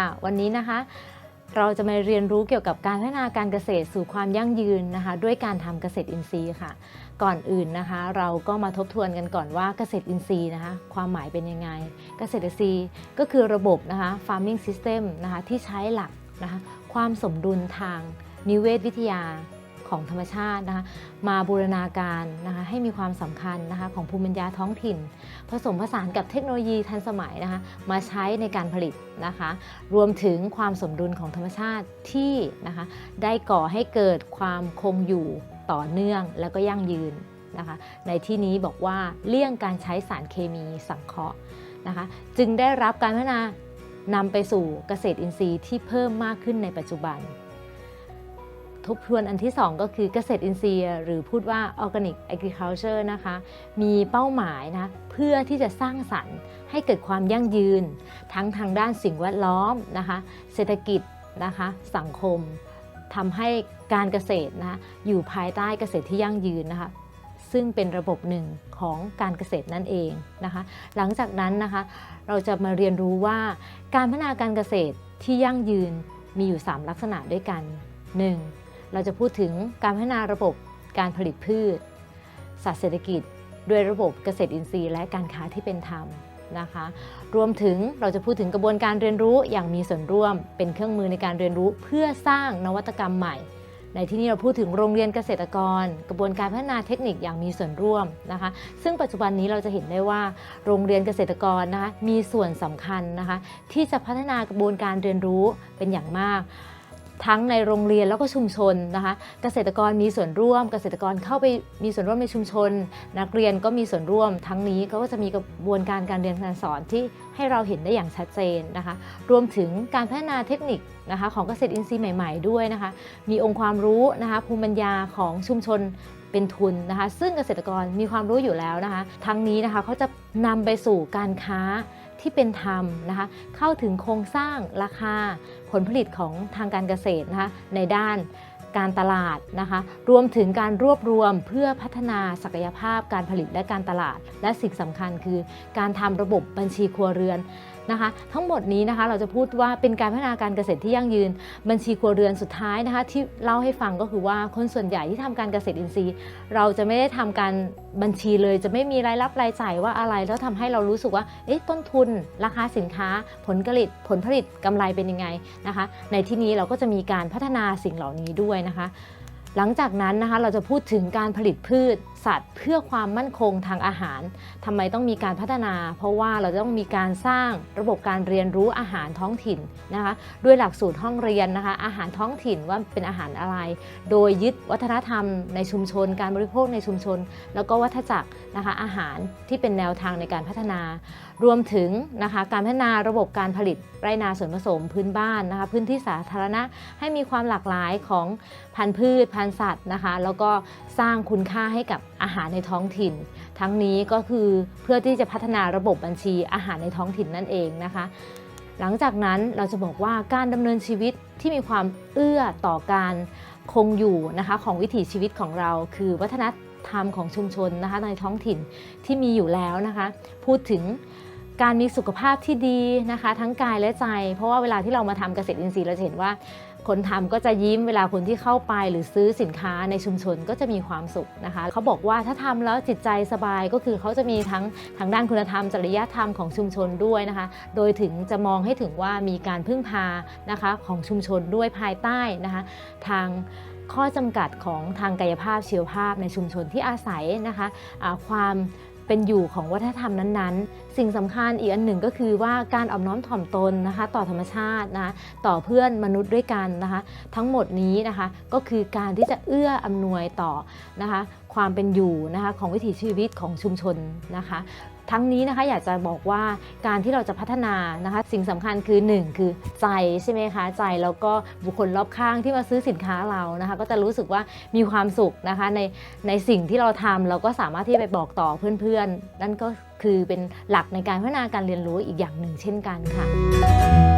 วัสดีค่ะ วันนี้นะคะ เราจะมาเรียนรู้เกี่ยวกับการพัฒนาการเกษตรสู่ความยั่งยืนนะคะ ด้วยการทำเกษตรอินทรีย์ค่ะ ก่อนอื่นนะคะ เราก็มาทบทวนกันก่อนว่าเกษตรอินทรีย์นะคะ ความหมายเป็นยังไง เกษตรอินทรีย์ก็คือระบบนะคะ farming system นะคะที่ใช้หลักนะคะความสมดุลทางนิเวศวิทยา ของธรรมชาตินะคะมาบูรณาการนะคะให้มีความสำคัญนะคะของภูมิปัญญาท้องถิ่น ผสมผสานกับเทคโนโลยีทันสมัยนะคะมาใช้ในการผลิตนะคะ รวมถึงความสมดุลของธรรมชาติที่นะคะได้ก่อให้เกิดความคงอยู่ต่อเนื่องแล้วก็ยั่งยืนนะคะในที่นี้บอกว่าเลี่ยงการใช้สารเคมีสังเคราะห์นะคะจึงได้รับการพัฒนานำไปสู่เกษตรอินทรีย์ที่เพิ่มมากขึ้นในปัจจุบัน ทบทวนอันที่ 2 ก็คือเกษตรอินทรีย์ หรือพูดว่า organic agriculture นะคะ มีเป้าหมายนะเพื่อที่จะสร้างสรรค์ให้เกิดความยั่งยืน ทั้งทางด้านสิ่งแวดล้อมนะคะ เศรษฐกิจนะคะสังคมทำให้การเกษตรนะะอยู่ภายใต้เกษตรที่ยั่งยืนนะคะซึ่งเป็นระบบหนึ่งของการเกษตรนั่นเองนะคะ หลังจากนั้นนะคะ เราจะมาเรียนรู้ว่าการพัฒนาการเกษตรที่ยั่งยืนมีอยู่ 3 ลักษณะด้วยกัน 1. เราจะพูดถึงการพัฒนาระบบการผลิตพืชสัตว์เศรษฐกิจ ด้วยระบบเกษตรอินทรีย์และการค้าที่เป็นธรรมนะคะ รวมถึงเราจะพูดถึงกระบวนการเรียนรู้อย่างมีส่วนร่วม เป็นเครื่องมือในการเรียนรู้เพื่อสร้างนวัตกรรมใหม่ ในที่นี้เราพูดถึงโรงเรียนเกษตรกร กระบวนการพัฒนาเทคนิคอย่างมีส่วนร่วมนะคะ ซึ่งปัจจุบันนี้เราจะเห็นได้ว่าโรงเรียนเกษตรกรนะคะมีส่วนสำคัญนะคะที่จะพัฒนากระบวนการเรียนรู้เป็นอย่างมาก ทั้งในโรงเรียนแล้วก็ชุมชนนะคะเกษตรกรมีส่วนร่วม เกษตรกรเข้าไปมีส่วนร่วมในชุมชน นักเรียนก็มีส่วนร่วม ทั้งนี้ก็จะมีกระบวนการการเรียนการสอนที่ให้เราเห็นได้อย่างชัดเจนนะคะรวมถึงการพัฒนาเทคนิคนะคะของเกษตรอินทรีย์ใหม่ ๆ ด้วยนะคะมีองค์ความรู้นะคะภูมิปัญญาของชุมชนเป็นทุนนะคะ ซึ่งเกษตรกรมีความรู้อยู่แล้วนะคะ ทั้งนี้นะคะเขาจะนำไปสู่การค้าที่เป็นธรรมนะคะ เข้าถึงโครงสร้างราคา ผลผลิตของทางการเกษตรนะคะในด้านการตลาดนะคะรวมถึงการรวบรวมเพื่อพัฒนาศักยภาพการผลิตและการตลาด และสิ่งสำคัญคือการทำระบบบัญชีครัวเรือนนะคะ ทั้งหมดนี้นะคะเราจะพูดว่าเป็นการพัฒนาการเกษตรที่ยั่งยืน บัญชีครัวเรือนสุดท้ายนะคะที่เล่าให้ฟังก็คือว่าคนส่วนใหญ่ที่ทำการเกษตรอินทรีย์ เราจะไม่ได้ทำการบัญชีเลย จะไม่มีรายรับรายจ่ายว่าอะไร แล้วทำให้เรารู้สึกว่าต้นทุน ราคาสินค้า ผลผลิตผลผลิตกำไรเป็นยังไงนะคะ ในที่นี้เราก็จะมีการพัฒนาสิ่งเหล่านี้ด้วยนะคะ หลังจากนั้นนะคะเราจะพูดถึงการผลิตพืชสัตว์ เพื่อความมั่นคงทางอาหารทำไมต้องมีการพัฒนา เพราะว่าเราต้องมีการสร้างระบบการเรียนรู้อาหารท้องถิ่นนะคะด้วยหลักสูตรห้องเรียนนะคะอาหารท้องถิ่นว่าเป็นอาหารอะไร โดยยึดวัฒนธรรมในชุมชน การบริโภคในชุมชน แล้วก็วัฏจักรนะคะอาหารที่เป็นแนวทางในการพัฒนา รวมถึงนะคะการพัฒนาระบบการผลิตไรนาส่วนผสมพื้นบ้านนะคะพื้นที่สาธารณะให้มีความหลากหลายของพันธุ์พืช พันธุ์สัตว์นะคะแล้วก็สร้างคุณค่าให้กับ อาหารในท้องถิ่น ทั้งนี้ก็คือเพื่อที่จะพัฒนาระบบบัญชีอาหารในท้องถิ่นนั่นเองนะคะ หลังจากนั้นเราจะบอกว่าการดำเนินชีวิตที่มีความเอื้อต่อการคงอยู่นะคะของวิถีชีวิตของเรา คือวัฒนธรรมของชุมชนนะคะในท้องถิ่นที่มีอยู่แล้วนะคะ พูดถึง การมีสุขภาพที่ดีนะคะ ทั้งกายและใจ เพราะว่าเวลาที่เรามาทำเกษตรอินทรีย์เราจะเห็นว่าคนทำก็จะยิ้มเวลาคนที่เข้าไปหรือซื้อสินค้าในชุมชนก็จะมีความสุขนะคะเขาบอกว่าถ้าทำแล้วจิตใจสบายก็คือเขาจะมีทั้งทางด้านคุณธรรม จริยธรรมของชุมชนด้วยนะคะ โดยถึงจะมองให้ถึงว่ามีการพึ่งพานะคะของชุมชนด้วยภายใต้นะคะทางข้อจำกัดของทางกายภาพชีวภาพในชุมชนที่อาศัยนะคะอ่าความ เป็นอยู่ของวัฒนธรรมนั้นๆ สิ่งสำคัญอีกอันหนึ่งก็คือว่าการอ่อมน้อมถ่อมตนนะคะ ต่อธรรมชาตินะต่อเพื่อนมนุษย์ด้วยกันนะคะ ทั้งหมดนี้นะคะก็คือการที่จะเอื้ออำนวยต่อนะคะ ความเป็นอยู่นะคะของวิถีชีวิตของชุมชนนะคะ ทั้งนี้นะคะอยากจะบอกว่าการที่เราจะพัฒนานะคะ สิ่งสำคัญคือ 1 คือใจใช่ไหมคะใจแล้วก็บุคคลรอบข้างที่มาซื้อสินค้าเรานะคะ ก็จะรู้สึกว่ามีความสุขนะคะในในสิ่งที่เราทำเราก็สามารถที่ไปบอกต่อเพื่อนๆนั่นก็คือเป็นหลักในการพัฒนาการเรียนรู้อีกอย่างหนึ่งเช่นกันค่ะ